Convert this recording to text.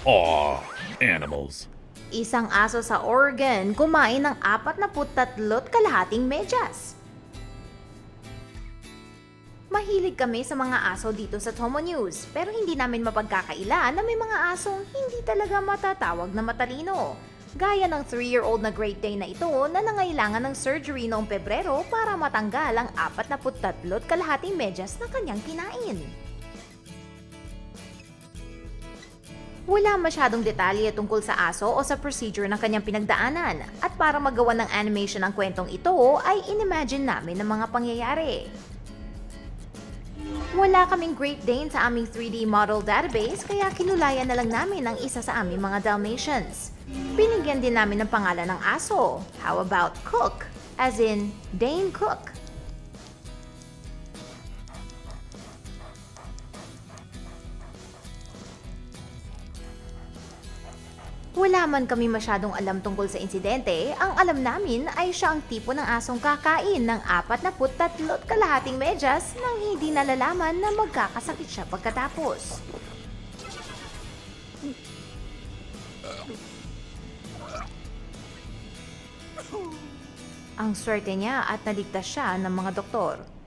Aw, animals. Isang aso sa Oregon kumain ng 43 kalahating medyas. Mahilig kami sa mga aso dito sa Tomo News, pero hindi namin mapagkakaila na may mga asong hindi talaga matatawag na matalino. Gaya ng 3-year-old na Great Dane na ito na nangailangan ng surgery noong Pebrero para matanggal ang 43 kalahating medyas na kanyang kinain. Wala masyadong detalye tungkol sa aso o sa procedure ng kanyang pinagdaanan at para magawa ng animation ang kwentong ito ay inimagine namin ang mga pangyayari. Wala kaming Great Dane sa aming 3D model database kaya kinulayan na lang namin ang isa sa aming mga Dalmatians. Binigyan din namin ng pangalan ng aso. How about Cook? As in, Dane Cook. Wala man kami masyadong alam tungkol sa insidente, ang alam namin ay siya ang tipo ng asong kakain ng 43 kalahating medyas nang hindi nalalaman na magkakasakit siya pagkatapos. Ang swerte niya at naligtas siya ng mga doktor.